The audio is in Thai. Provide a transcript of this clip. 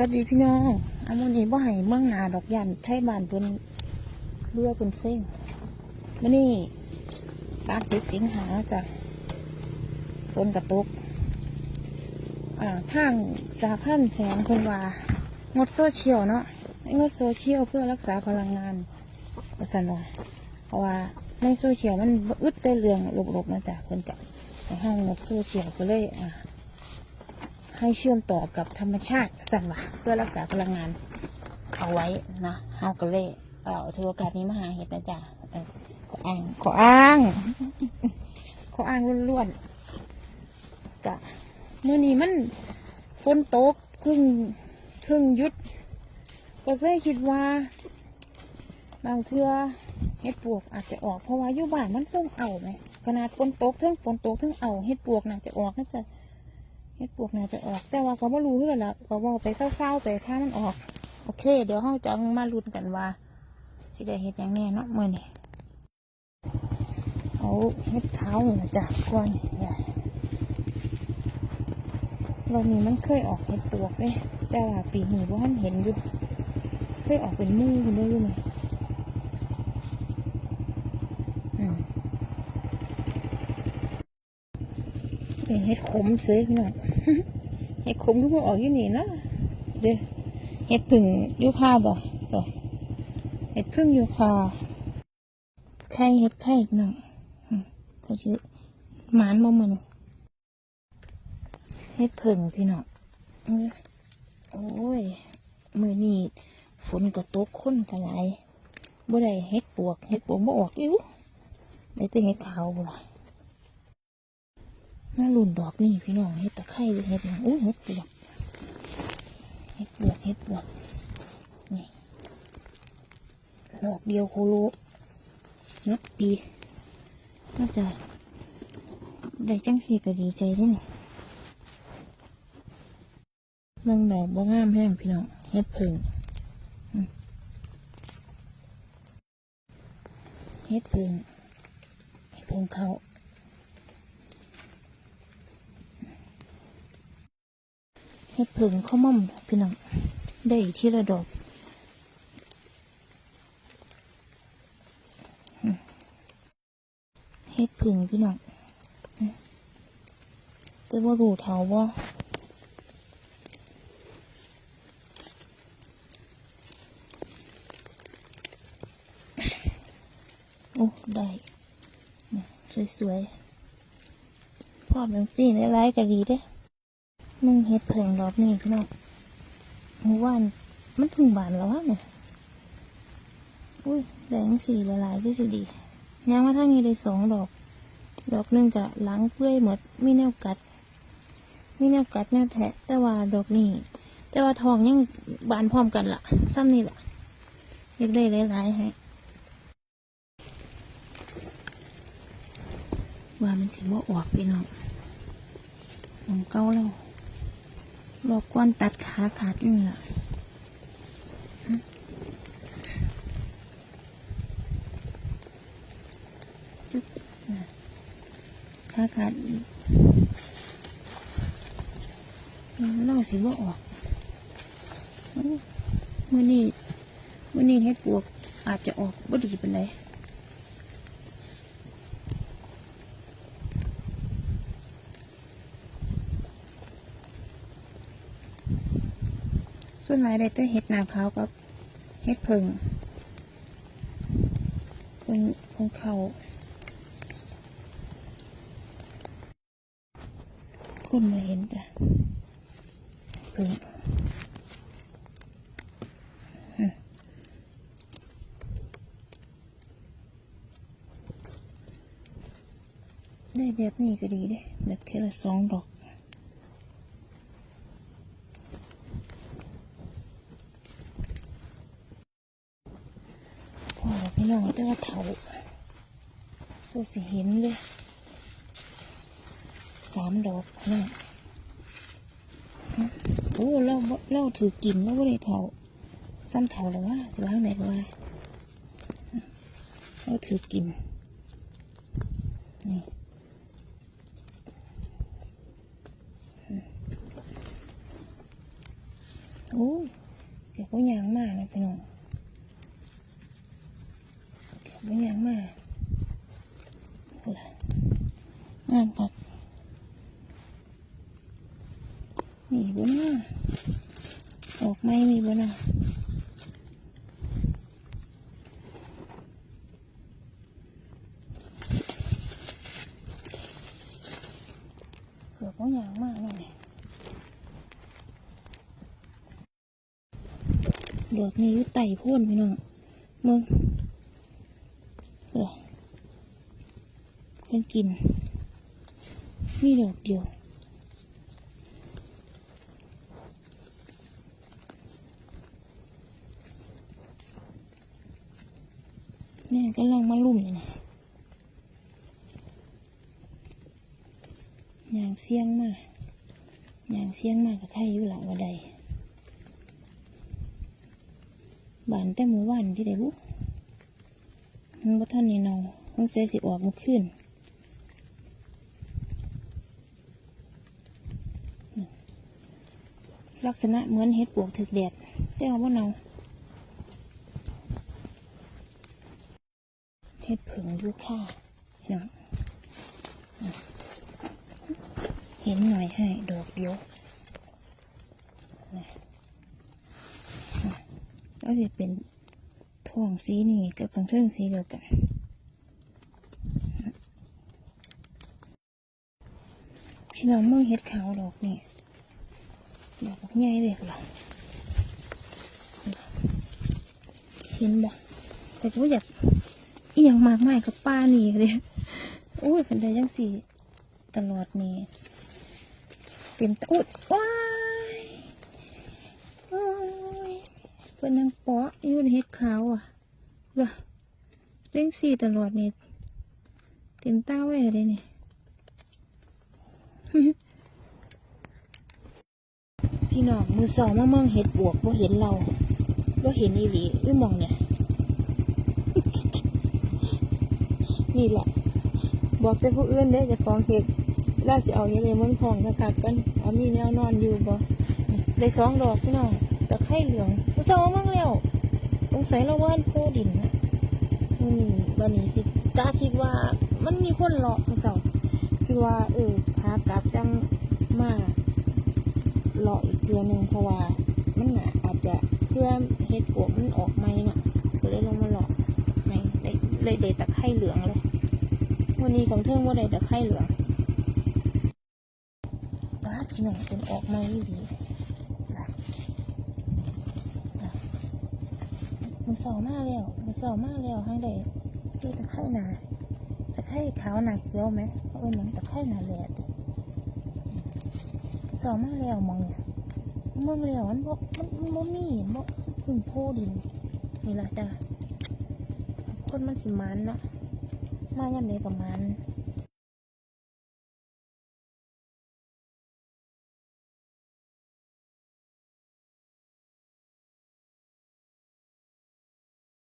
วัสดีพี่น้องอามุนีบ่ให้เมืองนาดอกยันไทยบ้านเพิ่นเรือเพิ่นเส้งมื้อนี้สามสิบสิงหาจ้ะฝนกระตุกอ่าทางสาพันแสงเพิ่นว่างดโซเชียลเนาะงดโซเชียลเพื่อรักษาพลังงานว่าซั่นว่าเพราะว่าในโซเชียลมันอึดแต่เรื่องลบๆนะจ๊ะเพิ่นก็ให้ห้างงดโซเชียลก็เลยอ่า ให้เชื่อมต่อกับธรรมชาติสั่นวะเพื่อรักษาพลังงานเอาไว้นะเฮาก็เลยเอ่อถือโอกาสนี้มาหาเห็ดนะจ๊ะเอ่อขออ้างขออ้างขออ้างล้วนๆกะเมื่อนี้มันฝนตกเพึ่งเพึ่งยุด ก็เลยคิดว่า บางเทื่อเห็ดปวกอาจจะออกเพราะว่าอยู่บ้านมันส่งเอาไหมขนาดฝนตกเทั้งฝนตกเทั้งเอาเห็ดปวกน่าจะออกน่าจะ เฮ็ดปวกน่าจะออก แต่ว่าก็บ่รู้เพื่อนละก็บอกไปเศร้าๆไปถ้ามันออก โอเค เดี๋ยวเราจะมาลุ้นกันว่าสิได้เฮ็ดอย่างแน่เนาะมื้อนี้เอาเฮ็ดเท้านี่นะจ้ะก่อนใหญ่เรานี่มันเคยออกเฮ็ดปวกเด้แต่ว่าปีนี้บ่ทันเห็นอยู่เคยออกเป็นมู่คุณได้ยู่ไหมอืม เป็นเฮ็ดขมซื้อพี่น้องเห็ดขมก็พวกออกอยู่นี่นะเด้อเห็ดผึ่งยูคาบ่บ่เห็ดพึ่งยูคาไข่เห็ดไข่พี่น้องเขาชื่อหมานบ่มันเห็ดผึ่งพี่น้องเอ้ยโอ้ยมือนี่ฝนก็ตกค้นกันหลยบ่ได้เห็ดปวกเห็ดปวกบ่ออกอยู่ได้แต่เห็ดขาวบ่ล่ะ น่าลุ่นดอกนี่พี่น้องเห็ดตะไคร้เห็ดหยังอุ้เห็ดปวกเห็ดปวกเห็ดปวกนี่ดอกเดียวโคโลนับปีน่าจะได้จังสีก็ดีใจเด้วยนี่เรื่องดอกบ่งามแห้งพี่น้องเห็ดผึ่งเห็ดผึ่งเห็ดผึ่งเขา เฮ็ดผึ่งข้าวม่อมพี่น้องได้ที่ระดอกเฮ็ดผึ่งพี่น้องอืมแต่ว่ารูเถาว่าโอ้ได้สวยๆพ่อเป็นสีในไร้ก็ดีเด้ มึงเฮ็ดเพิงรอบนี้พี่น้องหมู่บ้านมันถึงบานแล้ววะเนี่ยอุ้ยแดงสีละลายที่สิดีย่างมาทางนี้ได้สองดอก ดอกหนึ่งกะหลังเปื่อยหมดมีแนวกัด มีแนวกัดแนวแทะ แต่ว่าดอกนี้ แต่ว่าทองยังบานพร้อมกันละซ้ำนี่แหละอยากได้หลายๆให้ว่ามันสิบ่ออกพี่น้องน้องเก้าแล้ว รอบก้อนตัดขาขาดอยู่นี่ล่ะจุ๊บขาขาดอีกเล่าสิว่าออกอู้มื่อนี้มื่อนี้เฮ็ดปวกอาจจะออกบ่ดีเป็นไร ส่วนหลายได้แต่เฮ็ดหนาขาวกับเฮ็ดเพิงเพิงเพิงเขาคนมาเห็นจ้ะเพิงได้แบบนี้ก็ดีเด้แบบเทละสองดอก พอแล้วพี่น้องแต่ว่าเถาสู้สิเห็นเลยสามดอกนี่ฮะโอ้เราบ่าถือกินแล้วไม่ได้เถาซ้ำเถาหรือวะสิว่าไหนว่าเราถือกินนี่โอ้เกือบว่ายางมากนะพี่น้อง เกือบว่ยางมากอางานผักมีบนน่ะออกไม่มีบนน่ะเกือบว่ายางมากเลยดอกนี้อยู่ไต่พ่นพี่น้องมึงเหรอ เพิ่นกิน มีดอกเดียว แม่กำลังมาลุ่มอยู่นะยางเสียงมากยางเสียงมากกับใครอยู่หลังว่าใดบานแต่มู่บ้านที่ได้บุมันบ่ท่านนี่เนาคงเสียสิออกมาขึ้น ลักษณะเหมือนเห็ดปวกถึกแดด แต่ว่าเนาเห็ดผึ่งดูค่ะเนาะเห็นหน่อยให้ดอกเดียวนะก็จะเป็นท่องสีนี่กับของเทิงสีเดียวกันพี่น้องมองเห็ดขาวดอกนี่ ดอกใหญ่เลยหรอเห็นบ่แต่ก็อยากอียังมากมายกับป้านี่เลยโอ้ยเป็นได้ยังสี่ตลอดนี่เต็มตะอุดว้ายโอ้ยเพื่อนนางเปาะอยู่ในเห็ดขาวอะเหรอเร่งสี่ตลอดนี่เต็มตาไว้เลยนี่ พี่น้องมือสองมามองเห็ดบวกว่าเห็นเราว่าเห็นอีหลีอยู่หมองเนี่ย นี่แหละ บอกแต่ผู้อื่นเด้จะฟองเห็ดล่าสิเอาอย่างไรมันพองคักๆกันเอามีแนวนอนอยู่บ่ได้สองดอกพี่น้องตะไคร่เหลืองมือสองมั่งแล้วสงสัยเราว่านโพดินนะอืมวันนี้สิกล้าคิดว่ามันมีคนเลาะมือสองคิดว่าเออขากลับจังมาก เลาะอีกเชือหนึ่งเพราะว่ามันอาจจะเพื่อเฮ็ดปวกมันออกไหมน่ะก็เลยลงมาเลาะในเลยเลยได้ตะไคร่เหลืองเลยวันนี้ของเทิงว่าได้ตะไคร่เหลืองบ้าพี่น้องเป็นออกมาดีดีมันเสามากแล้วมันเสามากแล้วห้างใดดูตะไคร่หนาตะไคร่ขาวหนาเขียวไหมเออหนังตะไคร่หนาแหล ดเสามาแล้วมองเนี่ยมองแล้วมันบ่มันมันบ่มีบ่พึ่งโพดินนี่ล่ะจ้ะคนมันสิมันเนาะมาย่ำใดกับมัน